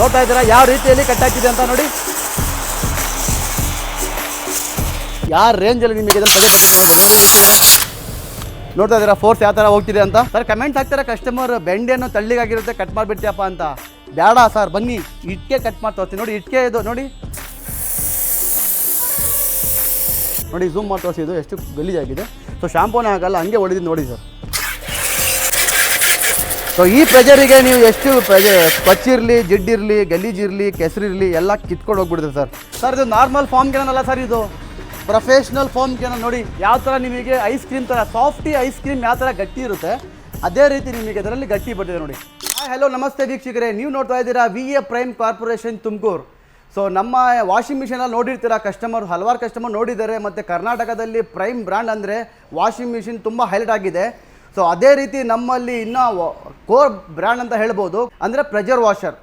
ನೋಡ್ತಾ ಇದ್ದೀರಾ? ಯಾವ ರೀತಿಯಲ್ಲಿ ಕಟ್ ಆಗ್ತಿದೆ ಅಂತ ನೋಡಿ. ಯಾವ ರೇಂಜಲ್ಲಿ ನಿಮಗೆ ಇದನ್ನು ನೋಡ್ತಾ ಇದ್ದೀರಾ ಫೋರ್ಸ್ ಯಾವ ಥರ ಹೋಗ್ತಿದೆ ಅಂತ? ಸರ್ ಕಮೆಂಟ್ ಹಾಕ್ತಾರೆ? ಕಸ್ಟಮರ್ ಬೆಂಡೆಯನ್ನು ತಳ್ಳಿಗಾಗಿರುತ್ತೆ ಕಟ್ ಮಾಡಿಬಿಡ್ತೀಯಪ್ಪ ಅಂತ. ಬೇಡ ಸರ್ ಬನ್ನಿ. ಇಟ್ಕೆ ಕಟ್ ಮಾಡಿ ತೋರಿಸ್ತೀನಿ. ನೋಡಿ, ಇಟ್ಕೆ ಇದು, ನೋಡಿ. ನೋಡಿ ಝೂಮ್ ಮಾಡಿ ತೋರಿಸಿ. ಇದು ಎಷ್ಟು ಗಲೀಜಾಗಿದೆ. ಸೊ ಶಾಂಪೂನೇ ಆಗಲ್ಲ ಹಂಗೆ ಹೊಡೆದಿದ್ದು ನೋಡಿ ಸರ್ ಸೊ ಈ ಪ್ರೆಜರಿಗೆ ನೀವು ಎಷ್ಟು ಪ್ರೆಜರ್ ಪಚ್ಚಿರಲಿ ಜಿಡ್ಡಿರಲಿ, ಗಲೀಜಿರಲಿ, ಕೆಸರಿರಲಿ ಎಲ್ಲ ಕಿತ್ಕೊಂಡು ಹೋಗ್ಬಿಡ್ತೀವಿ ಸರ್. ಸರ್, ಇದು ನಾರ್ಮಲ್ ಫಾರ್ಮ್ ಕ್ಯಾನಲ್ಲ ಸರ್ ಇದು. ಪ್ರೊಫೆಷ್ನಲ್ ಫಾರ್ಮ್ ಕ್ಯಾನಲ್ ನೋಡಿ, ಯಾವ ಥರ ನಿಮಗೆ ಐಸ್ ಕ್ರೀಮ್ ಥರ ಸಾಫ್ಟಿ ಐಸ್ ಕ್ರೀಮ್ ಯಾವ ಥರ ಗಟ್ಟಿ ಇರುತ್ತೆ, ಅದೇ ರೀತಿ ನಿಮಗೆ ಅದರಲ್ಲಿ ಗಟ್ಟಿ ಬರ್ತಿದೆ ನೋಡಿ. ಹಲೋ ನಮಸ್ತೆ ವೀಕ್ಷಕರೇ. ನೀವು ನೋಡ್ತಾ ಇದ್ದೀರಾ V A prime corporation Tumakuru. So ನಮ್ಮ ವಾಷಿಂಗ್ ಮಿಷಿನಲ್ಲಿ ನೋಡಿರ್ತೀರ ಕಸ್ಟಮರ್ ಹಲವಾರು ಕಸ್ಟಮರ್ ನೋಡಿದ್ದಾರೆ. ಮತ್ತು ಕರ್ನಾಟಕದಲ್ಲಿ ಪ್ರೈಮ್ ಬ್ರ್ಯಾಂಡ್ ಅಂದರೆ ವಾಷಿಂಗ್ ಮಿಷಿನ್ ತುಂಬ ಹೈಲೈಟ್ ಆಗಿದೆ. ಸೊ ಅದೇ ರೀತಿ ನಮ್ಮಲ್ಲಿ ಇನ್ನೂ ಕೋರ್ ಬ್ರ್ಯಾಂಡ್ ಅಂತ ಹೇಳ್ಬೋದು. ಅಂದರೆ ಪ್ರೆಜರ್ ವಾಷರ್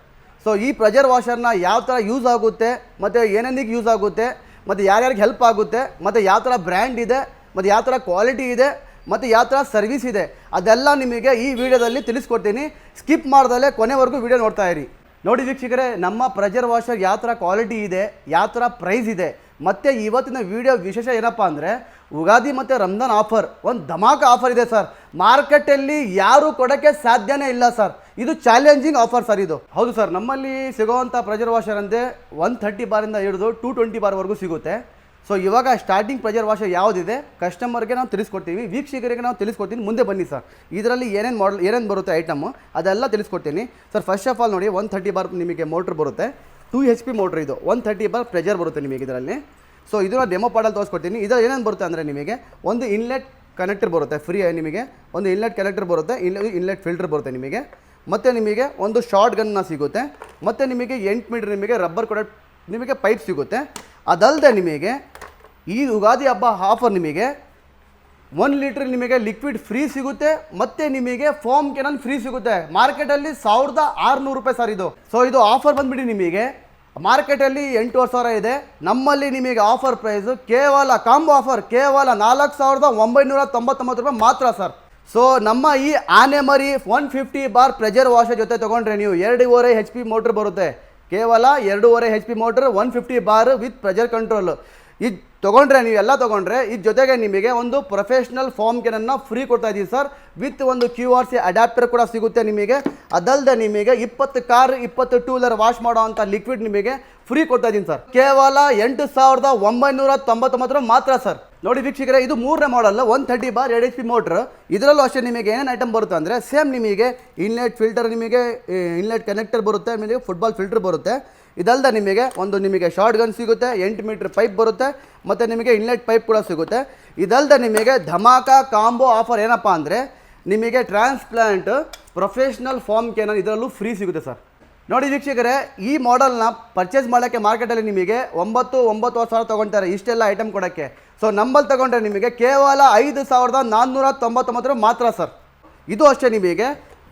ಸೊ ಈ ಪ್ರೆಜರ್ ವಾಷರ್ನ ಯಾವ ಥರ ಯೂಸ್ ಆಗುತ್ತೆ, ಮತ್ತು ಏನೇನಿಗೆ ಯೂಸ್ ಆಗುತ್ತೆ, ಮತ್ತು ಯಾರ್ಯಾರಿಗೆ ಹೆಲ್ಪ್ ಆಗುತ್ತೆ, ಮತ್ತು ಯಾವ ಥರ ಬ್ರ್ಯಾಂಡ್ ಇದೆ, ಮತ್ತು ಯಾವ ಥರ ಕ್ವಾಲಿಟಿ ಇದೆ, ಮತ್ತು ಯಾವ ಥರ ಸರ್ವಿಸ್ ಇದೆ, ಅದೆಲ್ಲ ನಿಮಗೆ ಈ ವಿಡಿಯೋದಲ್ಲಿ ತಿಳಿಸ್ಕೊಡ್ತೀನಿ. ಸ್ಕಿಪ್ ಮಾಡ್ದಲ್ಲೇ ಕೊನೆವರೆಗೂ ವಿಡಿಯೋ ನೋಡ್ತಾ ಇರಿ. ನೋಡಿ ವೀಕ್ಷಕರೇ, ನಮ್ಮ ಪ್ರೆಜರ್ ವಾಷರ್ ಯಾವ ಥರ ಕ್ವಾಲಿಟಿ ಇದೆ, ಯಾವ ಥರ ಪ್ರೈಸ್ ಇದೆ, ಮತ್ತು ಇವತ್ತಿನ ವಿಡಿಯೋ ವಿಶೇಷ ಏನಪ್ಪ ಅಂದರೆ ಉಗಾದಿ ಮತ್ತು ರಂಜಾನ್ ಆಫರ್, ಒಂದು ಧಮಾಕ ಆಫರ್ ಇದೆ ಸರ್. ಮಾರ್ಕೆಟಲ್ಲಿ ಯಾರು ಕೊಡೋಕ್ಕೆ ಸಾಧ್ಯನೇ ಇಲ್ಲ ಸರ್. ಇದು ಚಾಲೆಂಜಿಂಗ್ ಆಫರ್ ಸರ್ ಇದು. ಹೌದು ಸರ್, ನಮ್ಮಲ್ಲಿ ಸಿಗೋವಂಥ ಪ್ರೆಜರ್ ವಾಷರ್ ಅಂದರೆ ಒನ್ ಥರ್ಟಿ ಬಾರಿಂದ ಹಿಡಿದು ಟೂ ಟ್ವೆಂಟಿ ಬಾರ್ವರೆಗೂ ಸಿಗುತ್ತೆ. ಸೊ ಇವಾಗ ಸ್ಟಾರ್ಟಿಂಗ್ ಪ್ರೆಜರ್ ವಾಷರ್ ಯಾವುದಿದೆ ಕಸ್ಟಮರ್ಗೆ ನಾವು ತಿಳಿಸ್ಕೊಡ್ತೀವಿ, ವೀಕ್ಷಕರಿಗೆ ನಾವು ತಿಳಿಸ್ಕೊಡ್ತೀನಿ, ಮುಂದೆ ಬನ್ನಿ ಸರ್. ಇದರಲ್ಲಿ ಏನೇನು ಮಾಡಲ್ ಏನೇನು ಬರುತ್ತೆ ಐಟಮು ಅದೆಲ್ಲ ತಿಳಿಸ್ಕೊಡ್ತೀನಿ. ಸರ್ ಫಸ್ಟ್ ಆಫ್ ಆಲ್ ನೋಡಿ ಒನ್ ಥರ್ಟಿ ಬಾರ್ ನಿಮಗೆ ಮೋಟ್ರ್ ಬರುತ್ತೆ. ಟೂ ಎಚ್ ಪಿ ಮೋಟ್ರ್ ಇದು ಒನ್ ಥರ್ಟಿ ಬಾರ್ ಪ್ರೆಜರ್ ಬರುತ್ತೆ ನಿಮಗೆ ಇದರಲ್ಲಿ. ಸೊ ಇದನ್ನ ಡೆಮೋ ಪಾಡಲ್ಲಿ ತೋರಿಸ್ಕೊಡ್ತೀನಿ. ಇದರಲ್ಲಿ ಏನೇನು ಬರುತ್ತೆ ಅಂದರೆ ನಿಮಗೆ ಒಂದು ಇನ್ಲೆಟ್ ಕನೆಕ್ಟರ್ ಬರುತ್ತೆ ಫ್ರೀ ನಿಮಗೆ. ಒಂದು ಇನ್ಲೆಟ್ ಕನೆಕ್ಟರ್ ಬರುತ್ತೆ ಇಲ್ಲ ಇನ್ಲೆಟ್ ಫಿಲ್ಟರ್ ಬರುತ್ತೆ ನಿಮಗೆ. ಮತ್ತು ನಿಮಗೆ ಒಂದು ಶಾರ್ಟ್ ಗನ್ನ ಸಿಗುತ್ತೆ. ಮತ್ತು ನಿಮಗೆ ಎಂಟು ಮೀಟ್ರ್ ನಿಮಗೆ ರಬ್ಬರ್ ಕೂಡ ನಿಮಗೆ ಪೈಪ್ ಸಿಗುತ್ತೆ. ಅದಲ್ಲದೆ ನಿಮಗೆ ಈ ಯುಗಾದಿ ಹಬ್ಬ ಆಫರ್ ನಿಮಗೆ ಒನ್ ಲೀಟ್ರ್ ನಿಮಗೆ ಲಿಕ್ವಿಡ್ ಫ್ರೀ ಸಿಗುತ್ತೆ. ಮತ್ತು ನಿಮಗೆ ಫೋಮ್ ಕೆನಲ್ ಫ್ರೀ ಸಿಗುತ್ತೆ. ಮಾರ್ಕೆಟಲ್ಲಿ ಸಾವಿರದ ಆರುನೂರು ರೂಪಾಯಿ ಸರ್ ಇದು. ಸೊ ಇದು ಆಫರ್ ಬಂದುಬಿಡಿ ನಿಮಗೆ. ಮಾರ್ಕೆಟಲ್ಲಿ ಎಂಟೂವರೆ ಸಾವಿರ ಇದೆ. ನಮ್ಮಲ್ಲಿ ನಿಮಗೆ ಆಫರ್ ಪ್ರೈಸು. ಕೇವಲ ಕಾಂಬೋ ಆಫರ್, ಕೇವಲ ನಾಲ್ಕು ಸಾವಿರದ ಒಂಬೈನೂರ ತೊಂಬತ್ತೊಂಬತ್ತು ರೂಪಾಯಿ ಮಾತ್ರ ಸರ್. ಸೊ ನಮ್ಮ ಈ ಆನೆ ಮರಿ one fifty bar pressure washer ಜೊತೆ ತೊಗೊಂಡ್ರೆ ನೀವು ಎರಡೂವರೆ ಹೆಚ್ ಪಿ ಮೋಟ್ರ್ ಬರುತ್ತೆ. ಕೇವಲ ಎರಡೂವರೆ H P motor, one fifty bar with pressure control. ಇದು ತೊಗೊಂಡ್ರೆ, ನೀವು ಎಲ್ಲ ತೊಗೊಂಡ್ರೆ ಇದ್ರ ಜೊತೆಗೆ ನಿಮಗೆ ಒಂದು ಪ್ರೊಫೆಷ್ನಲ್ ಫಾರ್ಮ್ ಕೆನನ್ನು ಫ್ರೀ ಕೊಡ್ತಾ ಇದ್ದೀವಿ ಸರ್ ವಿತ್ ಒಂದು ಕ್ಯೂ ಆರ್ ಸಿ ಅಡ್ಯಾಪ್ಟರ್ ಕೂಡ ಸಿಗುತ್ತೆ ನಿಮಗೆ. ಅದಲ್ಲದೆ ನಿಮಗೆ ಇಪ್ಪತ್ತು ಕಾರ್, ಇಪ್ಪತ್ತು ಟೂ ವೀಲರ್ ವಾಶ್ ಮಾಡೋ ಅಂಥ ಲಿಕ್ವಿಡ್ ನಿಮಗೆ ಫ್ರೀ ಕೊಡ್ತಾ ಇದ್ದೀನಿ ಸರ್ ಕೇವಲ ಎಂಟು ಸಾವಿರದ ಒಂಬೈನೂರ ತೊಂಬತ್ತೊಂಬತ್ತರ ಮಾತ್ರ ಸರ್ ನೋಡಿ ವೀಕ್ಷಕರೇ, ಇದು ಮೂರನೇ ಮಾಡಲ್ ಒನ್ ಥರ್ಟಿ ಬಾರ್ ಎರಡು ಎಚ್ ಪಿ ಮೋಟ್ರ್ ಇದರಲ್ಲೂ ಅಷ್ಟೇ ನಿಮಗೆ ಏನೇನು ಐಟಮ್ ಬರುತ್ತೆ ಅಂದರೆ ಸೇಮ್ ನಿಮಗೆ ಇನ್ಲೆಟ್ ಫಿಲ್ಟರ್ ನಿಮಗೆ ಇನ್ಲೆಟ್ ಕನೆಕ್ಟರ್ ಬರುತ್ತೆ ನಿಮಗೆ ಫುಟ್ಬಾಲ್ ಫಿಲ್ಟರ್ ಬರುತ್ತೆ. ಇದಲ್ಲದೆ ನಿಮಗೆ ಒಂದು ನಿಮಗೆ ಶಾರ್ಟ್ ಗನ್ ಸಿಗುತ್ತೆ, ಎಂಟು ಮೀಟ್ರ್ ಪೈಪ್ ಬರುತ್ತೆ, ಮತ್ತು ನಿಮಗೆ ಇನ್ಲೆಟ್ ಪೈಪ್ ಕೂಡ ಸಿಗುತ್ತೆ. ಇದಲ್ಲದೆ ನಿಮಗೆ ಧಮಾಕ ಕಾಂಬೋ ಆಫರ್ ಏನಪ್ಪ ಅಂದರೆ, ನಿಮಗೆ ಟ್ರಾನ್ಸ್ಪ್ಲಾಂಟ್ ಪ್ರೊಫೆಷ್ನಲ್ ಫಾರ್ಮ್ ಕೆನಲ್ ಇದರಲ್ಲೂ ಫ್ರೀ ಸಿಗುತ್ತೆ ಸರ್ ನೋಡಿ ವೀಕ್ಷಕರೇ, ಈ ಮಾಡೆಲ್ನ ಪರ್ಚೇಸ್ ಮಾಡೋಕ್ಕೆ ಮಾರ್ಕೆಟಲ್ಲಿ ನಿಮಗೆ ಒಂಬತ್ತು, ಒಂಬತ್ತುವರೆ ಸಾವಿರ ತೊಗೊಳ್ತಾರೆ ಇಷ್ಟೆಲ್ಲ ಐಟಮ್ ಕೊಡೋಕ್ಕೆ. ಸೊ ನಂಬಲ್ಲಿ ತೊಗೊಂಡ್ರೆ ನಿಮಗೆ ಕೇವಲ ಐದು ಸಾವಿರದ ನಾನ್ನೂರ ತೊಂಬತ್ತೊಂಬತ್ತರ ಮಾತ್ರ ಸರ್ ಇದು ಅಷ್ಟೇ ನಿಮಗೆ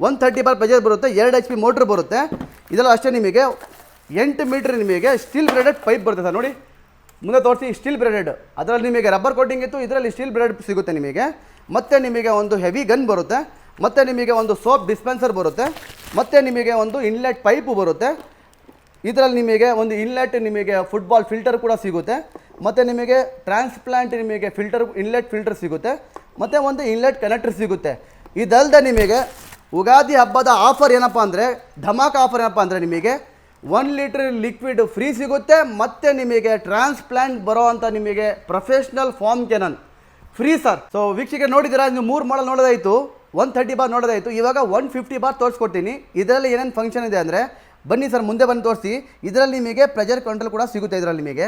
ಒನ್ ಥರ್ಟಿ ಬಾರ್ ಪ್ರೆಜರ್ ಬರುತ್ತೆ, ಎರಡು ಎಚ್ ಪಿ ಮೋಟ್ರ್ ಬರುತ್ತೆ. ಇದೆಲ್ಲ ಅಷ್ಟೇ ನಿಮಗೆ ಎಂಟು ಮೀಟ್ರ್ ನಿಮಗೆ ಸ್ಟೀಲ್ ಬ್ರೆಡೆಡ್ ಪೈಪ್ ಬರುತ್ತೆ ಸರ್, ನೋಡಿ. ಮುಂದೆ ತೋರಿಸಿ ಸ್ಟೀಲ್ ಬ್ರೆಡೆಡ್ ಅದರಲ್ಲಿ ನಿಮಗೆ ರಬ್ಬರ್ ಕೋಟಿಂಗ್ ಇತ್ತು, ಇದರಲ್ಲಿ ಸ್ಟೀಲ್ ಬ್ರೆಡೆಡ್ ಸಿಗುತ್ತೆ ನಿಮಗೆ. ಮತ್ತು ನಿಮಗೆ ಒಂದು ಹೆವಿ ಗನ್ ಬರುತ್ತೆ. ಮತ್ತು ನಿಮಗೆ ಒಂದು ಸೋಪ್ ಡಿಸ್ಪೆನ್ಸರ್ ಬರುತ್ತೆ. ಮತ್ತು ನಿಮಗೆ ಒಂದು ಇನ್ಲೆಟ್ ಪೈಪು ಬರುತ್ತೆ. ಇದರಲ್ಲಿ ನಿಮಗೆ ಒಂದು ಇನ್ಲೆಟ್ ನಿಮಗೆ ಫುಟ್ಬಾಲ್ ಫಿಲ್ಟರ್ ಕೂಡ ಸಿಗುತ್ತೆ. ಮತ್ತು ನಿಮಗೆ ಟ್ರಾನ್ಸ್ಪ್ಲಾಂಟ್ ನಿಮಗೆ ಫಿಲ್ಟರ್ ಇನ್ಲೆಟ್ ಫಿಲ್ಟರ್ ಸಿಗುತ್ತೆ. ಮತ್ತು ಒಂದು ಇನ್ಲೆಟ್ ಕನೆಕ್ಟರ್ ಸಿಗುತ್ತೆ. ಇದಲ್ಲದೆ ನಿಮಗೆ ಉಗಾದಿ ಹಬ್ಬದ ಆಫರ್ ಏನಪ್ಪ ಅಂದರೆ, ಧಮಾಕ ಆಫರ್ ಏನಪ್ಪ ಅಂದರೆ ನಿಮಗೆ ಒನ್ ಲೀಟ್ರ್ ಲಿಕ್ವಿಡ್ ಫ್ರೀ ಸಿಗುತ್ತೆ, ಮತ್ತು ನಿಮಗೆ ಟ್ರಾನ್ಸ್ಪ್ಲಾಂಟ್ ಬರೋ ಅಂಥ ನಿಮಗೆ professional foam cannon free sir so ವೀಕ್ಷಕ ನೋಡಿದ್ದೀರಾ ನೀವು ಮೂರು ಮಾಡಲ್ ನೋಡೋದಾಯಿತು ಒನ್ ಥರ್ಟಿ ಬಾರ್ ನೋಡೋದಾಯಿತು, ಇವಾಗ ಒನ್ ಫಿಫ್ಟಿ ಬಾರ್ ತೋರಿಸ್ಕೊಡ್ತೀನಿ. ಇದರಲ್ಲಿ ಏನೇನು ಫಂಕ್ಷನ್ ಇದೆ ಅಂದರೆ, ಬನ್ನಿ ಸರ್ ಮುಂದೆ ಬಂದು ತೋರಿಸಿ ಇದರಲ್ಲಿ ನಿಮಗೆ ಪ್ರೆಜರ್ ಕಂಟ್ರೋಲ್ ಕೂಡ ಸಿಗುತ್ತೆ ಇದರಲ್ಲಿ ನಿಮಗೆ.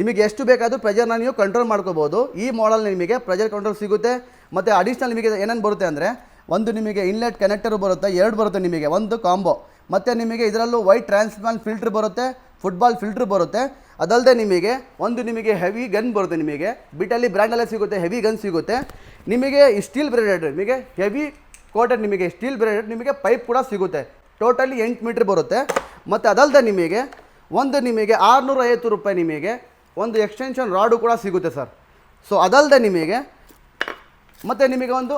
ನಿಮಗೆ ಎಷ್ಟು ಬೇಕಾದರೂ ಪ್ರೆಜರ್ನ ನೀವು ಕಂಟ್ರೋಲ್ ಮಾಡ್ಕೋಬೋದು. ಈ ಮಾಡಲ್ ನಿಮಗೆ ಪ್ರೆಜರ್ ಕಂಟ್ರೋಲ್ ಸಿಗುತ್ತೆ. ಮತ್ತು ಅಡಿಷ್ನಲ್ ನಿಮಗೆ ಏನೇನು ಬರುತ್ತೆ ಅಂದರೆ, ಒಂದು ನಿಮಗೆ ಇನ್ಲೆಟ್ ಕನೆಕ್ಟರು ಬರುತ್ತೆ, ಎರಡು ಬರುತ್ತೆ ನಿಮಗೆ, ಒಂದು ಕಾಂಬೋ ಮತ್ತು ನಿಮಗೆ ಇದರಲ್ಲೂ ವೈಟ್ ಟ್ರಾನ್ಸ್ಪ್ಲಾಂಟ್ ಫಿಲ್ಟ್ರ್ ಬರುತ್ತೆ ಫುಟ್ಬಾಲ್ ಫಿಲ್ಟ್ರ್ ಬರುತ್ತೆ. ಅದಲ್ಲದೆ ನಿಮಗೆ, ಒಂದು ನಿಮಗೆ ಹೆವಿ ಗನ್ ಬರುತ್ತೆ ನಿಮಗೆ. ಬಿಟಲ್ಲಿ ಬ್ರ್ಯಾಂಡಲ್ಲೇ ಸಿಗುತ್ತೆ ಹೆವಿ ಗನ್ ಸಿಗುತ್ತೆ. ನಿಮಗೆ ಸ್ಟೀಲ್ ಬ್ರೇಡೆಡ್ ನಿಮಗೆ ಹೆವಿ ಕೋಟೆಡ್ ನಿಮಗೆ ಸ್ಟೀಲ್ ಬ್ರೇಡೆಡ್ ನಿಮಗೆ ಪೈಪ್ ಕೂಡ ಸಿಗುತ್ತೆ. ಟೋಟಲಿ ಎಂಟು ಮೀಟ್ರ್ ಬರುತ್ತೆ. ಮತ್ತು ಅದಲ್ಲದೆ ನಿಮಗೆ, ಒಂದು ನಿಮಗೆ ಆರುನೂರ ರೂಪಾಯಿ ನಿಮಗೆ, ಒಂದು ಎಕ್ಸ್ಟೆನ್ಷನ್ ರಾಡು ಕೂಡ ಸಿಗುತ್ತೆ ಸರ್. ಸೊ ಅದಲ್ಲದೆ ನಿಮಗೆ ಮತ್ತು ನಿಮಗೆ ಒಂದು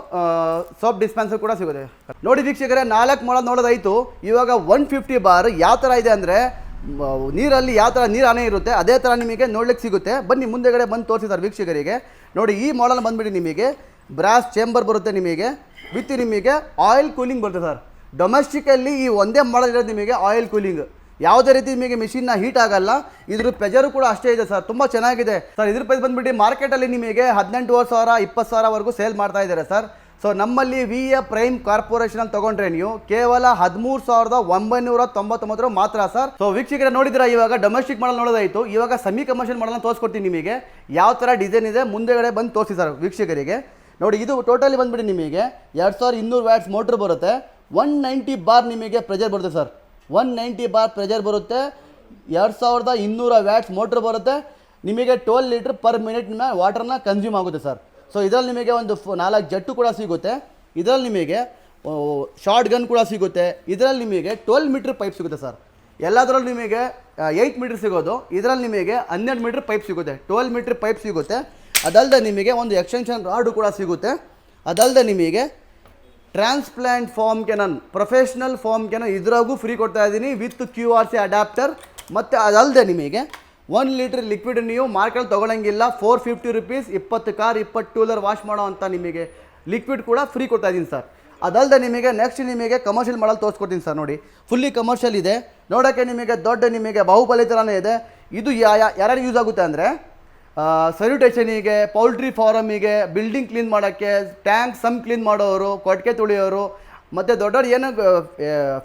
ಸೋಪ್ ಡಿಸ್ಪೆನ್ಸರ್ ಕೂಡ ಸಿಗುತ್ತೆ. ನೋಡಿ ವೀಕ್ಷಕರೇ, ನಾಲ್ಕು ಮೊಳ ನೋಡೋದಾಯಿತು. ಇವಾಗ ಒನ್ ಫಿಫ್ಟಿ ಬಾರ್ ಯಾವ ಥರ ಇದೆ ಅಂದರೆ ನೀರಲ್ಲಿ ಯಾವ ಥರ ನೀರು ಹಣೆ ಇರುತ್ತೆ, ಅದೇ ಥರ ನಿಮಗೆ ನೋಡ್ಲಿಕ್ಕೆ ಸಿಗುತ್ತೆ. ಬನ್ನಿ, ಮುಂದೆಗಡೆ ಬಂದು ತೋರಿಸಿದ್ದಾರೆ ವೀಕ್ಷಕರಿಗೆ. ನೋಡಿ, ಈ ಮಾಡಲ್ ಬಂದುಬಿಡಿ ನಿಮಗೆ. ಬ್ರಾಸ್ ಚೇಂಬರ್ ಬರುತ್ತೆ ನಿಮಗೆ. ವಿತ್ ನಿಮಗೆ ಆಯಿಲ್ ಕೂಲಿಂಗ್ ಬರುತ್ತೆ ಸರ್ ಡೊಮೆಸ್ಟಿಕಲ್ಲಿ ಈ ಒಂದೇ ಮಾಡಲ್ ಇರೋದು ನಿಮಗೆ ಆಯಿಲ್ ಕೂಲಿಂಗ್ ಯಾವುದೇ ರೀತಿ ನಿಮಗೆ ಮಿಷಿನ್ನ ಹೀಟ್ ಆಗಲ್ಲ ಇದ್ರ ಪ್ರೆಜರು ಕೂಡ ಅಷ್ಟೇ ಇದೆ ಸರ್ ತುಂಬ ಚೆನ್ನಾಗಿದೆ. ಸರ್ ಇದ್ರ ಪ್ರೈಸ್ ಬಂದುಬಿಟ್ಟು ಮಾರ್ಕೆಟಲ್ಲಿ ನಿಮಗೆ ಹದಿನೆಂಟುವರೆ ಸಾವಿರ, ಇಪ್ಪತ್ತು ಸಾವಿರವರೆಗೂ ಸೇಲ್ ಮಾಡ್ತಾ ಇದ್ದಾರೆ ಸರ್ ಸೊ ನಮ್ಮಲ್ಲಿ ವಿ ಎ ಪ್ರೈಮ್ ಕಾರ್ಪೊರೇಷನಲ್ಲಿ ತಗೊಂಡ್ರೆ ನೀವು ಕೇವಲ ಹದಿಮೂರು ಸಾವಿರದ ಒಂಬೈನೂರ ತೊಂಬತ್ತೊಂಬತ್ತರ ಮಾತ್ರ ಸರ್ ಸೊ ವೀಕ್ಷಕರ ನೋಡಿದ್ರೆ ಇವಾಗ ಡೊಮೆಸ್ಟಿಕ್ ಮಾಡಲ್ ನೋಡೋದಾಯಿತು. ಇವಾಗ ಸೆಮಿ ಕಮರ್ಷಿಯಲ್ ಮಾಡಲ್ ತೋರಿಸ್ಕೊಡ್ತೀನಿ ನಿಮಗೆ. ಯಾವ ಥರ ಡಿಸೈನ್ ಇದೆ, ಮುಂದೆಗಡೆ ಬಂದು ತೋರಿಸಿ ಸರ್ ವೀಕ್ಷಕರಿಗೆ. ನೋಡಿ, ಇದು ಟೋಟಲಿ ಬಂದ್ಬಿಟ್ಟು ನಿಮಗೆ ಎರಡು ಸಾವಿರದ ಇನ್ನೂರು ವ್ಯಾಟ್ಸ್ ಮೋಟ್ರ್ ಬರುತ್ತೆ. ಒನ್ ನೈಂಟಿ ಬಾರ್ ನಿಮಗೆ ಪ್ರೆಜರ್ ಬರುತ್ತೆ sir one ninety bar pressure ಬರುತ್ತೆ. ಎರಡು ಸಾವಿರದ ಇನ್ನೂರ ವ್ಯಾಟ್ಸ್ ಮೋಟ್ರ್ ಬರುತ್ತೆ. ನಿಮಗೆ ಟ್ವೆಲ್ ಲೀಟ್ರ್ ಪರ್ ಮಿನಿಟ್ ವಾಟರ್ನ ಕನ್ಸ್ಯೂಮ್ ಆಗುತ್ತೆ ಸರ್ ಸೊ ಇದರಲ್ಲಿ ನಿಮಗೆ ಒಂದು ನಾಲ್ಕು ಜಟ್ಟು ಕೂಡ ಸಿಗುತ್ತೆ. ಇದರಲ್ಲಿ ನಿಮಗೆ ಶಾರ್ಟ್ ಗನ್ ಕೂಡ ಸಿಗುತ್ತೆ. ಇದರಲ್ಲಿ ನಿಮಗೆ ಟ್ವೆಲ್ ಮೀಟ್ರ್ ಪೈಪ್ ಸಿಗುತ್ತೆ ಸರ್ ಎಲ್ಲದರಲ್ಲೂ ನಿಮಗೆ ಏಯ್ಟ್ ಮೀಟ್ರ್ ಸಿಗೋದು. ಇದರಲ್ಲಿ ನಿಮಗೆ ಹನ್ನೆರಡು ಮೀಟ್ರ್ ಪೈಪ್ ಸಿಗುತ್ತೆ. ಟ್ವೆಲ್ ಮೀಟ್ರ್ ಪೈಪ್ ಸಿಗುತ್ತೆ. ಅದಲ್ಲದೆ ನಿಮಗೆ ಒಂದು ಎಕ್ಸ್ಟೆನ್ಷನ್ ರಾಡು ಕೂಡ ಸಿಗುತ್ತೆ. ಅದಲ್ಲದೆ ನಿಮಗೆ ಟ್ರಾನ್ಸ್ಪ್ಲಾಂಟ್ ಫಾರ್ಮ್ ನಾನು, ಪ್ರೊಫೆಷ್ನಲ್ ಫಾರ್ಮ್ ಕೆನನ್ ಇದ್ರಾಗೂ ಫ್ರೀ ಕೊಡ್ತಾ ಇದ್ದೀನಿ with Q R C adapter ಮತ್ತು ಅದಲ್ಲದೆ ನಿಮಗೆ ಒನ್ ಲೀಟ್ರ್ ಲಿಕ್ವಿಡ್ ನೀವು ಮಾರ್ಕೆಟ್ ತೊಗೊಳಂಗಿಲ್ಲ ಫೋರ್ ಫಿಫ್ಟಿ ರುಪೀಸ್ ಇಪ್ಪತ್ತು ಕಾರ್, ಇಪ್ಪತ್ತು ಟೂಲರ್ ವಾಶ್ ಮಾಡೋ ಅಂತ ನಿಮಗೆ ಲಿಕ್ವಿಡ್ ಕೂಡ ಫ್ರೀ ಕೊಡ್ತಾ ಇದ್ದೀನಿ ಸರ್ ಅದಲ್ಲದೆ ನಿಮಗೆ ನೆಕ್ಸ್ಟ್ ನಿಮಗೆ ಕಮರ್ಷಿಯಲ್ ಮಾಡಲ್ ತೋರಿಸ್ಕೊಡ್ತೀನಿ ಸರ್ ನೋಡಿ. ಫುಲ್ಲಿ ಕಮರ್ಷಿಯಲ್ ಇದೆ. ನೋಡೋಕ್ಕೆ ನಿಮಗೆ ದೊಡ್ಡ ನಿಮಗೆ ಬಾಹುಬಲಿ ಥರನೇ ಇದೆ. ಇದು ಯಾ ಯಾರು ಯೂಸ್ ಆಗುತ್ತೆ ಅಂದರೆ ಸಲ್ಯೂಟೇಷನಿಗೆ ಪೌಲ್ಟ್ರಿ ಫಾರಮಿಗೆ ಬಿಲ್ಡಿಂಗ್ ಕ್ಲೀನ್ ಮಾಡೋಕ್ಕೆ ಟ್ಯಾಂಕ್ ಸಮ್ ಕ್ಲೀನ್ ಮಾಡೋರು ಕೊಟ್ಟಿಗೆ ತುಳಿಯೋರು, ಮತ್ತು ದೊಡ್ಡ ಏನು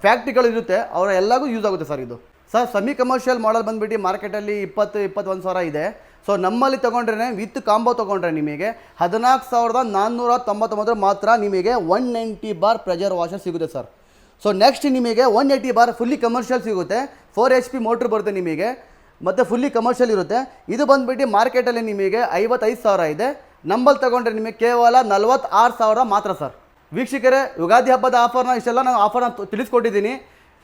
ಫ್ಯಾಕ್ಟ್ರಿಗಳು ಇರುತ್ತೆ, ಅವರ ಎಲ್ಲರಿಗೂ ಯೂಸ್ ಆಗುತ್ತೆ ಸರ್ ಇದು. ಸರ್ ಸೆಮಿ ಕಮರ್ಷಿಯಲ್ ಮಾಡಲ್ ಬಂದುಬಿಟ್ಟು ಮಾರ್ಕೆಟಲ್ಲಿ ಇಪ್ಪತ್ತು, ಇಪ್ಪತ್ತೊಂದು ಸಾವಿರ ಇದೆ. ಸೊ ನಮ್ಮಲ್ಲಿ ತೊಗೊಂಡ್ರೆ ವಿತ್ ಕಾಂಬೋ ತೊಗೊಂಡ್ರೆ ನಿಮಗೆ ಹದಿನಾಲ್ಕು ಸಾವಿರದ ನಾನ್ನೂರ ತೊಂಬತ್ತೊಂಬತ್ತರ ಮಾತ್ರ ನಿಮಗೆ one ninety bar pressure washer ಸಿಗುತ್ತೆ ಸರ್ ಸೊ ನೆಕ್ಸ್ಟ್ ನಿಮಗೆ one eighty bar fully commercial ಸಿಗುತ್ತೆ. ಫೋರ್ ಎಚ್ ಪಿ ಮೋಟ್ರ್ ಬರುತ್ತೆ ನಿಮಗೆ. ಮತ್ತು ಫುಲ್ಲಿ ಕಮರ್ಷಿಯಲ್ ಇರುತ್ತೆ. ಇದು ಬಂದುಬಿಟ್ಟು ಮಾರ್ಕೆಟಲ್ಲಿ ನಿಮಗೆ ಐವತ್ತೈದು ಸಾವಿರ ಇದೆ. ನಂಬಲ್ಲಿ ತಗೊಂಡ್ರೆ ನಿಮಗೆ ಕೇವಲ ನಲ್ವತ್ತಾರು ಸಾವಿರ ಮಾತ್ರ ಸರ್. ವೀಕ್ಷಕರೇ ಯುಗಾದಿ ಹಬ್ಬದ ಆಫರ್ನ ಇಷ್ಟೆಲ್ಲ ನಾನು ಆಫರ್ನ ತಿಳಿಸ್ಕೊಟ್ಟಿದ್ದೀನಿ.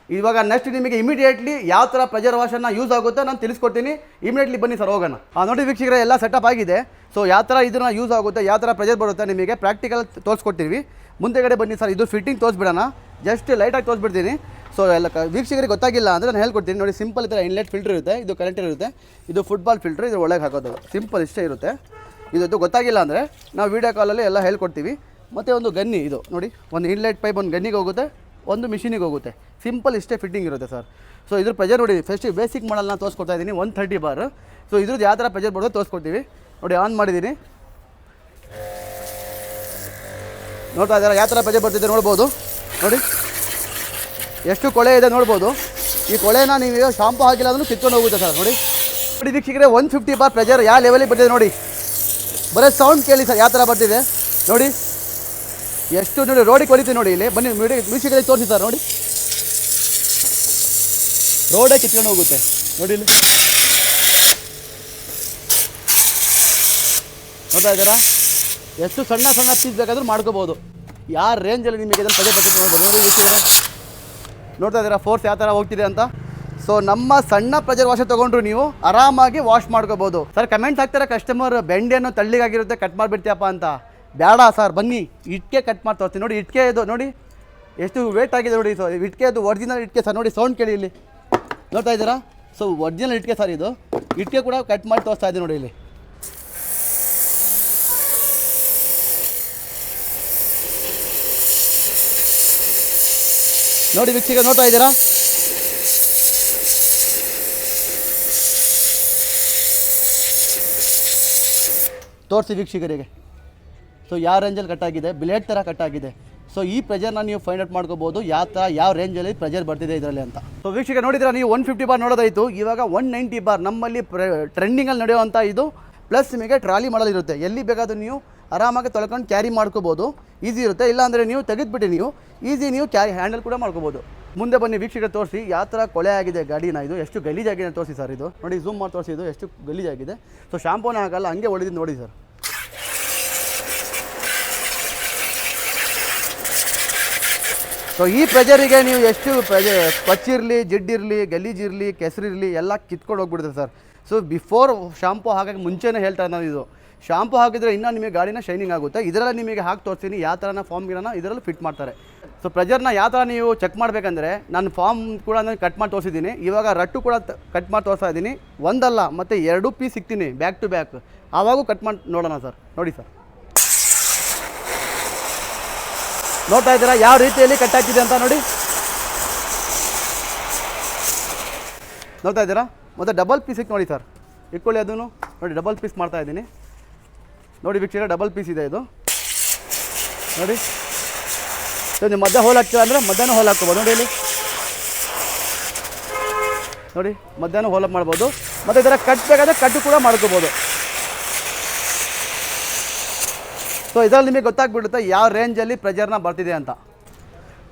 ಇವಾಗ ನೆಕ್ಸ್ಟ್ ನಿಮಗೆ ಇಮಿಡಿಯೇಟ್ಲಿ ಯಾವ ಥರ ಪ್ರೆಜರ್ ವಾಷನ್ನ ಯೂಸ್ ಆಗುತ್ತೆ ನಾನು ತಿಳಿಸ್ಕೊಡ್ತೀನಿ. ಇಮಿಡಿಯೇಟ್ಲಿ ಬನ್ನಿ ಸರ್ ಹೋಗೋಣ. ಆ, ನೋಡಿ ವೀಕ್ಷಕರೇ ಎಲ್ಲ ಸೆಟಪ್ ಆಗಿದೆ. ಸೊ ಯಾವ ಥರ ಇದನ್ನ ಯೂಸ್ ಆಗುತ್ತೆ ಯಾವ ಥರ ಪ್ರೆಜರ್ ಬರುತ್ತೆ ನಿಮಗೆ ಪ್ರಾಕ್ಟಿಕಲ್ ತೋರಿಸ್ಕೊಡ್ತೀವಿ. ಮುಂದೆಗಡೆ ಬನ್ನಿ ಸರ್ ಇದು ಫಿಟ್ಟಿಂಗ್ ತೋರಿಸ್ಬಿಡೋಣ. ಜಸ್ಟ್ ಲೈಟಾಗಿ ತೋರಿಸ್ಬಿಡ್ತೀನಿ. ಸೊ ಎಲ್ಲ ವೀಕ್ಷಕರಿಗೆ ಗೊತ್ತಾಗಿಲ್ಲ ಅಂದರೆ ನಾನು ಹೇಳ್ಕೊಡ್ತೀನಿ. ನೋಡಿ ಸಿಂಪಲ್ ಈ ಥರ ಇನ್ಲೆಟ್ ಫಿಲ್ಟರ್ ಇರುತ್ತೆ. ಇದು ಕರೆಂಟ್ ಇರುತ್ತೆ. ಇದು ಫುಟ್ಬಾಲ್ ಫಿಲ್ಟರ್ ಇದು ಒಳಗೆ ಹಾಕೋದು. ಸಿಂಪಲ್ ಇಷ್ಟೇ ಇರುತ್ತೆ. ಇದು ಇದು ಗೊತ್ತಾಗಿಲ್ಲ ಅಂದರೆ ನಾವು ವೀಡಿಯೋ ಕಾಲಲ್ಲಿ ಎಲ್ಲ ಹೇಳ್ಕೊಡ್ತೀವಿ. ಮತ್ತು ಒಂದು ಗನ್ನಿ ಇದು. ನೋಡಿ, ಒಂದು ಇನ್ಲೆಟ್ ಪೈಪ್ ಒಂದು ಗನ್ನಿಗೆ ಹೋಗುತ್ತೆ, ಒಂದು ಮಿಷಿನಿಗೆ ಹೋಗುತ್ತೆ. ಸಿಂಪಲ್ ಇಷ್ಟೇ ಫಿಟ್ಟಿಂಗ್ ಇರುತ್ತೆ ಸರ್ ಸೊ ಇದ್ರ ಪ್ರೆಜರ್ ನೋಡಿ ಫಸ್ಟ್ ಬೇಸಿಕ್ ಮಾಡಲ್ನ ತೋರಿಸ್ಕೊಡ್ತಾ ಇದ್ದೀನಿ ಒನ್ ತರ್ಟಿ ಬಾರ್ ಸೊ ಇದ್ರದ್ದು ಯಾವ ಥರ ಪ್ರೆಜರ್ ಬರೋದು ತೋರಿಸ್ಕೊಡ್ತೀವಿ. ನೋಡಿ ಆನ್ ಮಾಡಿದ್ದೀನಿ. ನೋಡ್ತಾ ಇದ್ದಾರೆ? ಯಾವ ಥರ ಪ್ರೆಜರ್ ಬರ್ತಿದೆ ನೋಡ್ಬೋದು. ನೋಡಿ. ಎಷ್ಟು ಕೊಳೆ ಇದೆ ನೋಡ್ಬೋದು. ಈ ಕೊಳೆನ ನೀವು ಶಾಂಪು ಹಾಕಿಲ್ಲ ಅಂದ್ರೂ ಕಿತ್ಕೊಂಡು ಹೋಗುತ್ತೆ ಸರ್, ನೋಡಿ. ನೋಡಿ ವೀಕ್ಷಕರೇ ಒನ್ ಫಿಫ್ಟಿ ಬಾರ್ ಪ್ರೆಜರ್ ಯಾವ ಲೆವೆಲಿಗೆ ಬರ್ತಿದೆ ನೋಡಿ. ಬರೀ ಸೌಂಡ್ ಕೇಳಿ ಸರ್ ಯಾವ ಥರ ಬರ್ತಿದೆ. ನೋಡಿ. ಎಷ್ಟು ನೋಡಿ, ರೋಡಿಗೆ ಹೊಲಿತೀವಿ ನೋಡಿ ಇಲ್ಲಿ. ಬನ್ನಿ ವೀಕ್ಷಕರಿಗೆ ತೋರಿಸಿ ಸರ್, ನೋಡಿ. ರೋಡೇ ಕಿತ್ಕೊಂಡು ಹೋಗುತ್ತೆ. ನೋಡಿ ಇಲ್ಲಿ. ನೋಡ್ತಾ ಇದ್ದೀರಾ? ಎಷ್ಟು ಸಣ್ಣ ಸಣ್ಣ ಪೀಸ್ ಬೇಕಾದರೂ ಮಾಡ್ಕೋಬೋದು. ಯಾರ ರೇಂಜಲ್ಲಿ ನಿಮಗೆ ಇದನ್ನು ಪದೇ ಬರ್ತಿದೆ ನೋಡ್ಬೋದು. ನೋಡಿ ವೀಕ್ಷಕರೇ. ನೋಡ್ತಾ ಇದ್ದೀರಾ ಫೋರ್ಸ್ ಯಾವ ಥರ ಹೋಗ್ತಿದೆ ಅಂತ? ಸೊ ನಮ್ಮ ಸಣ್ಣ ಪ್ರೆಜರ್ ವಾಷರ್ ತೊಗೊಂಡ್ರು ನೀವು ಆರಾಮಾಗಿ ವಾಶ್ ಮಾಡ್ಕೋಬೋದು. ಸರ್ ಕಮೆಂಟ್ಸ್ ಹಾಕ್ತಾರೆ ಕಸ್ಟಮರ್ ಬೆಂಡೆಯನ್ನು ತಳ್ಳಿಗಾಗಿರುತ್ತೆ ಕಟ್ ಮಾಡಿಬಿಡ್ತೀಯಪ್ಪ ಅಂತ? ಬೇಡ ಸರ್ ಬನ್ನಿ, ಇಟ್ಕೆ ಕಟ್ ಮಾಡಿ ತೋರಿಸ್ತೀನಿ ನೋಡಿ, ಇಟ್ಕೆ ಇದು, ನೋಡಿ, ಎಷ್ಟು ವೇಟ್ ಆಗಿದೆ ನೋಡಿ ಸೊ ಇಟ್ಕೆ ಅದು ಒರಿಜಿನಲ್ ಇಟ್ಕೆ ಸರ್ ನೋಡಿ ಸೌಂಡ್ ಕೇಳಿ ಇಲ್ಲಿ. ನೋಡ್ತಾ ಇದ್ದೀರಾ? ಸೊ ಒರಿಜಿನಲ್ ಇಟ್ಕೆ ಸರ್ ಇದು. ಇಟ್ಕೆ ಕೂಡ ಕಟ್ ಮಾಡಿ ತೋರಿಸ್ತಾ ಇದೆ ನೋಡಿ ಇಲ್ಲಿ. ನೋಡಿ ವೀಕ್ಷಕ ನೋಡ್ತಾ ಇದ್ದೀರಾ? ತೋರಿಸಿ ವೀಕ್ಷಿಗರಿಗೆ ಸೊ ಯಾವ ರೇಂಜಲ್ಲಿ ಕಟ್ ಆಗಿದೆ? ಬ್ಲೇಡ್ ಥರ ಕಟ್ ಆಗಿದೆ. ಸೊ ಈ ಪ್ರೆಜರ್ನ ನೀವು ಫೈಂಡ್ ಔಟ್ ಮಾಡ್ಕೋಬೋದು. ಯಾವ ಥರ ಯಾವ ರೇಂಜಲ್ಲಿ ಪ್ರೆಜರ್ ಬರ್ತಿದೆ ಇದರಲ್ಲಿ ಅಂತ. ಸೊ ವೀಕ್ಷಕ ನೋಡಿದ್ರೆ ನೀವು ಒನ್ ಫಿಫ್ಟಿ ಬಾರ್ ನೋಡೋದಾಯಿತು. ಇವಾಗ ಒನ್ ನೈಂಟಿ ಬಾರ್ ನಮ್ಮಲ್ಲಿ ಟ್ರೆಂಡಿಂಗಲ್ಲಿ ನಡೆಯುವಂಥ ಇದು. ಪ್ಲಸ್ ನಿಮಗೆ ಟ್ರಾಲಿ ಮಾಡಲಿರುತ್ತೆ. ಎಲ್ಲಿ ಬೇಕಾದರೂ ನೀವು ಆರಾಮಾಗಿ ತೊಳ್ಕೊಂಡು ಕ್ಯಾರಿ ಮಾಡ್ಕೋಬೋದು. ಈಸಿ ಇರುತ್ತೆ. ಇಲ್ಲಾಂದರೆ ನೀವು ತೆಗೆದುಬಿಟ್ಟು ನೀವು. ಈಸಿ ನೀವು ಕ್ಯಾರಿ ಹ್ಯಾಂಡಲ್ ಕೂಡ ಮಾಡ್ಕೋಬೋದು. ಮುಂದೆ ಬನ್ನಿ ವೀಕ್ಷಕರು ತೋರಿಸಿ. ಯಾವ ಥರ ಕೊಳೆ ಆಗಿದೆ ಗಾಡಿನ ಇದು. ಎಷ್ಟು ಗಲೀಜಾಗಿದೆ ತೋರಿಸಿ ಸರ್ ಇದು. ನೋಡಿ ಝೂಮ್ ಮಾಡಿ ತೋರಿಸಿ ಇದು ಎಷ್ಟು ಗಲೀಜಾಗಿದೆ ಸೊ ಶಾಂಪೂನೇ ಆಗಲ್ಲ ಹಂಗೆ ಒಳ್ಳೆದಿದ್ದು ನೋಡಿ ಸರ್. ಸೊ ಈ ಪ್ರೆಜರಿಗೆ ನೀವು ಎಷ್ಟು ಪ್ರೆಜ ಕೊಚ್ಚಿರಲಿ ಜಿಡ್ಡಿರಲಿ ಗಲೀಜಿರಲಿ ಕೆಸರಿರಲಿ ಎಲ್ಲ ಕಿತ್ಕೊಂಡು ಹೋಗ್ಬಿಡುತ್ತೆ ಸರ್. ಸೊ ಬಿಫೋರ್ ಶಾಂಪು ಹಾಗಾಗಿ ಮುಂಚೆನೇ ಹೇಳ್ತಾ ನಾವು ಇದು. ಶಾಂಪು ಹಾಕಿದ್ರೆ ಇನ್ನೂ ನಿಮಗೆ ಗಾಡಿನ ಶೈನಿಂಗ್ ಆಗುತ್ತೆ. ಇದರಲ್ಲಿ ನಿಮಗೆ ಹಾಕಿ ತೋರಿಸ್ತೀನಿ ಯಾವ ಥರನ ಫಾರ್ಮ್ ಗಿಡನ ಇದರಲ್ಲಿ ಫಿಟ್ ಮಾಡ್ತಾರೆ. ಸೊ ಪ್ರೆಜರ್ನ ಯಾವ ಥರ ನೀವು ಚೆಕ್ ಮಾಡಬೇಕಂದ್ರೆ ನಾನು ಫಾರ್ಮ್ ಕೂಡ ನಾನು ಕಟ್ ಮಾಡಿ ತೋರಿಸಿದ್ದೀನಿ. ಇವಾಗ ರಟ್ಟು ಕೂಡ ಕಟ್ ಮಾಡಿ ತೋರಿಸ್ತಾ ಇದ್ದೀನಿ. ಒಂದಲ್ಲ, ಮತ್ತು ಎರಡು ಪೀಸ್ ಸಿಗ್ತೀನಿ ಬ್ಯಾಕ್ ಟು ಬ್ಯಾಕ್ ಆವಾಗೂ ಕಟ್ ಮಾಡಿ ನೋಡೋಣ ಸರ್ ನೋಡಿ ಸರ್ ನೋಡ್ತಾ ಇದ್ದೀರಾ? ಯಾವ ರೀತಿಯಲ್ಲಿ ಕಟ್ ಆಗ್ತಿದೆ ಅಂತ ನೋಡಿ. ನೋಡ್ತಾ ಇದ್ದೀರಾ? ಮತ್ತು ಡಬಲ್ ಪೀಸಿಗೆ ನೋಡಿ ಸರ್ ಇಟ್ಕೊಳ್ಳಿ ಅದನ್ನು. ನೋಡಿ ಡಬಲ್ ಪೀಸ್ ಮಾಡ್ತಾ ಇದ್ದೀನಿ. ನೋಡಿ ವೀಕ್ಷಕ ಡಬಲ್ ಪೀಸ್ ಇದೆ ಇದು. ನೋಡಿ. ಸೊ ನೀವು ಮಧ್ಯ ಹೋಲ್ ಹಾಕ್ತೀರ ಅಂದರೆ ಮಧ್ಯಾಹ್ನ ಹೋಲ್ ಹಾಕ್ಕೋಬೋದು. ನೋಡಿ ಇಲ್ಲಿ. ನೋಡಿ, ಮಧ್ಯಾಹ್ನ ಹೋಲ್ ಮಾಡ್ಬೋದು. ಮತ್ತು ಇದರ ಕಟ್ ಬೇಕಾದ್ರೆ ಕಟ್ಟು ಕೂಡ ಮಾಡ್ಕೋಬೋದು. ಸೊ ಇದರಲ್ಲಿ ನಿಮಗೆ ಗೊತ್ತಾಗ್ಬಿಡುತ್ತೆ ಯಾವ ರೇಂಜಲ್ಲಿ ಪ್ರೆಜರ್ನ ಬರ್ತಿದೆ ಅಂತ.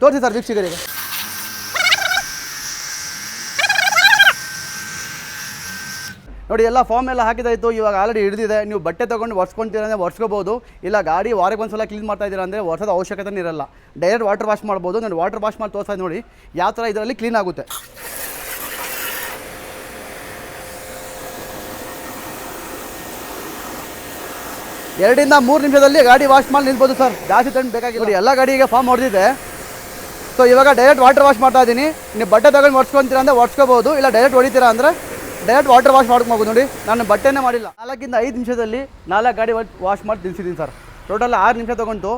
ತೋರಿಸಿ ಸರ್ ವೀಕ್ಷಕರಿಗೆ. ನೋಡಿ, ಎಲ್ಲ ಫಾರ್ಮ್ ಎಲ್ಲ ಹಾಕಿದಾಯಿತು. ಇವಾಗ ಆಲ್ರೆಡಿ ಹಿಡಿದಿದೆ. ನೀವು ಬಟ್ಟೆ ತೊಗೊಂಡು ಒರ್ಸ್ಕೊಂತೀರ ಅಂದರೆ ಒರ್ಸ್ಕೋಬೋದು. ಇಲ್ಲ, ಗಾಡಿ ವಾರಕ್ಕೆ ಒಂದ್ಸಲ ಕ್ಲೀನ್ ಮಾಡ್ತಾ ಇದ್ದೀರಾ ಅಂದರೆ ವರ್ಷದ ಅವಶ್ಯಕತೆ ಇರಲ್ಲ. ಡೈರೆಕ್ಟ್ ವಾಟರ್ ವಾಶ್ ಮಾಡ್ಬೋದು. ನಾನು ವಾಟರ್ ವಾಶ್ ಮಾಡಿ ತೋರಿಸೋದು ನೋಡಿ. ಯಾವ ಥರ ಇದರಲ್ಲಿ ಕ್ಲೀನ್ ಆಗುತ್ತೆ. ಎರಡರಿಂದ ಮೂರು ನಿಮಿಷದಲ್ಲಿ ಗಾಡಿ ವಾಶ್ ಮಾಡಿ ನಿಲ್ಬೋದು ಸರ್ ಜಾಸ್ತಿ ತಂದು ಬೇಕಾಗಿಲ್ಲ. ಎಲ್ಲ ಗಾಡಿಗೆ ಫಾರ್ಮ್ ಹೊಡೆದಿದೆ. ಸೊ ಇವಾಗ ಡೈರೆಕ್ಟ್ ವಾಟರ್ ವಾಶ್ ಮಾಡ್ತಾ ಇದ್ದೀನಿ. ನೀವು ಬಟ್ಟೆ ತಗೊಂಡು ಒರ್ಸ್ಕೊಂತೀರ ಅಂದರೆ ಒರ್ಸ್ಕೋಬೋದು. ಇಲ್ಲ ಡೈರೆಕ್ಟ್ ಹೊಡಿತೀರಾ ಅಂದರೆ ಡೈರೆಕ್ಟ್ ವಾಟರ್ ವಾಶ್ ಮಾಡ್ಕೊಬೋದು ನೋಡಿ. ನಾನು ಬಟ್ಟೆನೇ ಮಾಡಿಲ್ಲ. ನಾಲ್ಕಿಂದ ಐದು ನಿಮಿಷದಲ್ಲಿ ನಾಲ್ಕು ಗಾಡಿ ವಾಶ್ ಮಾಡಿ ತಿನ್ಸಿದ್ದೀನಿ ಸರ್. ಟೋಟಲ್ ಆರು ನಿಮಿಷ ತೊಗೊಂಡು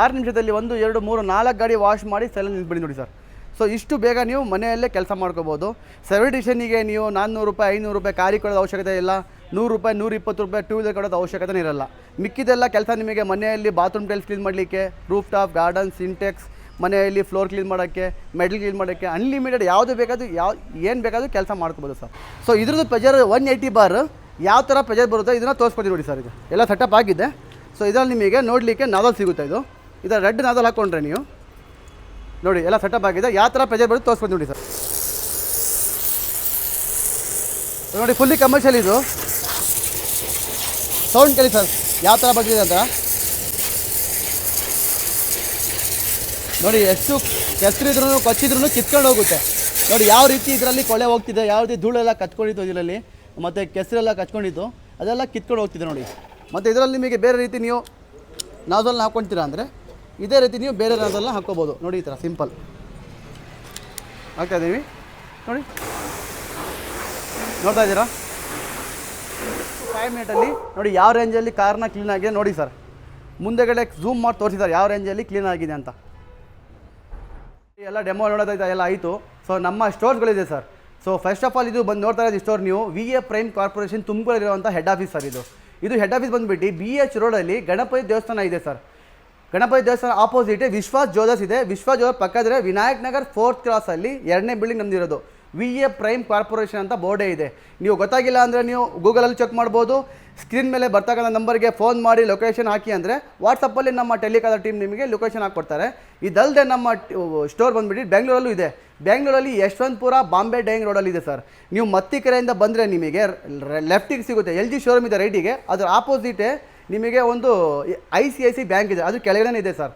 ಆರು ನಿಮಿಷದಲ್ಲಿ ಒಂದು, ಎರಡು, ಮೂರು, ನಾಲ್ಕು ಗಾಡಿ ವಾಶ್ ಮಾಡಿ ಸೆಲ್ ನಿಲ್ಬಿಡಿ ನೋಡಿ ಸರ್. ಸೊ ಇಷ್ಟು ಬೇಗ ನೀವು ಮನೆಯಲ್ಲೇ ಕೆಲಸ ಮಾಡ್ಕೋಬೋದು. ಸರ್ವಿಟೇಷನಿಗೆ ನೀವು ನಾನ್ನೂರು ರೂಪಾಯಿ, ಐನೂರು ರೂಪಾಯಿ ಕಾರಿಗೆ ಕೊಡೋದು ಅವಶ್ಯಕತೆ ಇಲ್ಲ. ನೂರು ರೂಪಾಯಿ, ನೂರ ಇಪ್ಪತ್ತು ರೂಪಾಯಿ ಟೂ ವೀಲರ್ ಕೊಡೋದು ಅವಶ್ಯಕತೆ ಇರಲ್ಲ. ಮಿಕ್ಕಿದೆಲ್ಲ ಕೆಲಸ ನಿಮಗೆ ಮನೆಯಲ್ಲಿ ಬಾತ್ರೂಮ್ ಟೈಲ್ಸ್ ಕ್ಲೀನ್ ಮಾಡಲಿಕ್ಕೆ ರೂಫ್ ಟಾಪ್ ಗಾರ್ಡನ್ ಸಿಂಟೆಕ್ಸ್ ಮನೆಯಲ್ಲಿ ಫ್ಲೋರ್ ಕ್ಲೀನ್ ಮಾಡೋಕ್ಕೆ ಮೆಡಲ್ ಕ್ಲೀನ್ ಮಾಡೋಕ್ಕೆ ಅನ್ಲಿಮಿಟೆಡ್ ಯಾವುದು ಬೇಕಾದರೂ ಯಾವ, ಏನು ಬೇಕಾದರೂ ಕೆಲಸ ಮಾಡ್ಕೋಬೋದು ಸರ್. ಸೊ ಇದ್ರದ್ದು ಪ್ರೆಜರ್ ಒನ್ ಏಯ್ಟಿ ಬಾರ್ ಯಾವ ಥರ ಪ್ರೆಜರ್ ಬರುತ್ತೆ ಇದನ್ನು ತೋರಿಸ್ಕೊಡ್ತೀನಿ ನೋಡಿ ಸರ್ ಇದು. ಎಲ್ಲ ಸೆಟಪ್ ಆಗಿದೆ. ಸೊ ಇದರಲ್ಲಿ ನಿಮಗೆ ನೋಡಲಿಕ್ಕೆ ನಾದಲ್ ಸಿಗುತ್ತೆ ಇದು. ಇದರ ರೆಡ್ ನಾದಲ್ ಹಾಕ್ಕೊಂಡ್ರೆ ನೀವು. ನೋಡಿ, ಎಲ್ಲ ಸೆಟಪ್ ಆಗಿದೆ. ಯಾವ ಥರ ಪ್ರೆಜರ್ ಬರುತ್ತೆ ತೋರಿಸ್ಕೊಂಡು ನೋಡಿ ಸರ್. ನೋಡಿ ಫುಲ್ಲಿ ಕಮರ್ಷಿಯಲ್ ಇದು. ಸೌಂಡ್ ಕೇಳಿ ಸರ್. ಯಾವ ಥರ ಬರ್ತಿದೆ ಅಂತ? ನೋಡಿ, ಎಷ್ಟು ಕೆಸರಿದ್ರು ಕೊಚ್ಚಿದ್ರೂ ಕಿತ್ಕೊಂಡು ಹೋಗುತ್ತೆ. ನೋಡಿ, ಯಾವ ರೀತಿ ಇದರಲ್ಲಿ ಕೊಳೆ ಹೋಗ್ತಿದೆ, ಯಾವ ರೀತಿ ಧೂಳೆಲ್ಲ ಕಚ್ಕೊಂಡಿತ್ತು ಇದರಲ್ಲಿ. ಮತ್ತು ಕೆಸರೆಲ್ಲ ಕಚ್ಕೊಂಡಿತ್ತು, ಅದೆಲ್ಲ ಕಿತ್ಕೊಂಡು ಹೋಗ್ತಿದೆ ನೋಡಿ. ಮತ್ತು ಇದರಲ್ಲಿ ನಿಮಗೆ ಬೇರೆ ರೀತಿ ನೀವು ನಾಜಲ್ನ ಹಾಕ್ಕೊಳ್ತೀರಾ ಅಂದರೆ, ಇದೇ ರೀತಿ ನೀವು ಬೇರೆ ನಾಜಲ್ನ ಹಾಕ್ಕೋಬೋದು. ನೋಡಿ, ಈ ಥರ ಸಿಂಪಲ್. ಹಾಕ್ತಾ ಇದ್ದೀವಿ ನೋಡಿ. ನೋಡ್ತಾ ಇದ್ದೀರಾ? ಫೈವ್ ಮಿನಿಟಲ್ಲಿ ನೋಡಿ, ಯಾವ ರೇಂಜಲ್ಲಿ ಕಾರ್ನ ಕ್ಲೀನ್ ಆಗಿದೆ ನೋಡಿ ಸರ್ ಮುಂದೆಗಡೆ ಝೂಮ್ ಮಾಡಿ ತೋರಿಸಿದ್ದಾರೆ ಯಾವ ರೇಂಜಲ್ಲಿ ಕ್ಲೀನ್ ಆಗಿದೆ ಅಂತ. ಎಲ್ಲ ಡೆಮೋ ನೋಡೋದೈತೆ, ಎಲ್ಲ ಆಯಿತು. ಸೊ ನಮ್ಮ ಸ್ಟೋರ್ಸ್ಗಳಿದೆ sir so first of all ಇದು ಬಂದು ನೋಡ್ತಾ ಇರೋದು ಸ್ಟೋರ್ ನೀವು ವಿ ಎ ಪ್ರೈಮ್ ಕಾರ್ಪೊರೇಷನ್ ತುಮಕೂರಲ್ಲಿರುವಂಥ ಹೆಡ್ ಆಫೀಸ್ ಸರ್ ಇದು. ಇದು ಹೆಡ್ ಆಫೀಸ್ ಬಂದುಬಿಟ್ಟು ಬಿ ಎಚ್ ರೋಡಲ್ಲಿ ಗಣಪತಿ ದೇವಸ್ಥಾನ ಇದೆ ಸರ್ ಗಣಪತಿ ದೇವಸ್ಥಾನ ಆಪೋಸಿಟ್ ವಿಶ್ವಾಸ್ ಜೋದಸ್ ಇದೆ. ವಿಶ್ವಾಸ್ ಜೋದಸ್ ಪಕ್ಕದ್ರೆ ವಿನಾಯಕ್ ನಗರ್ ಫೋರ್ತ್ ಕ್ರಾಸಲ್ಲಿ ಎರಡನೇ ಬಿಲ್ಡಿಂಗ್ ನಮ್ದಿರೋದು. ವಿ ಎ ಪ್ರೈಮ್ ಕಾರ್ಪೊರೇಷನ್ ಅಂತ ಬೋರ್ಡೇ ಇದೆ. ನೀವು ಗೊತ್ತಾಗಿಲ್ಲ ಅಂದರೆ ನೀವು ಗೂಗಲಲ್ಲಿ ಚೆಕ್ ಮಾಡ್ಬೋದು. ಸ್ಕ್ರೀನ್ ಮೇಲೆ ಬರ್ತಕ್ಕಂಥ ನಂಬರ್ಗೆ ಫೋನ್ ಮಾಡಿ ಲೊಕೇಶನ್ ಹಾಕಿ ಅಂದರೆ ವಾಟ್ಸಪ್ಪಲ್ಲಿ ನಮ್ಮ ಟೆಲಿಕಾಲರ್ ಟೀಮ್ ನಿಮಗೆ ಲೊಕೇಶನ್ ಹಾಕ್ಕೊಡ್ತಾರೆ. ಇದಲ್ಲದೆ ನಮ್ಮ ಸ್ಟೋರ್ ಬಂದುಬಿಟ್ಟು ಬೆಂಗಳೂರಲ್ಲೂ ಇದೆ. ಬೆಂಗಳೂರಲ್ಲಿ ಯಶವಂತಪುರ, ಬಾಂಬೆ ಡೈಂಗ್ ರೋಡಲ್ಲಿ ಇದೆ ಸರ್. ನೀವು ಮತ್ತಿಕೆರೆಯಿಂದ ಬಂದರೆ ನಿಮಗೆ ಲೆಫ್ಟಿಗೆ ಸಿಗುತ್ತೆ. ಎಲ್ ಜಿ ಶೋರೂಮ್ ಇದೆ ರೈಟಿಗೆ. ಅದರ ಆಪೋಸಿಟೇ ನಿಮಗೆ ಒಂದು I C I C bank ಇದೆ. ಅದು ಕೆಳಗಡೆ ಇದೆ ಸರ್.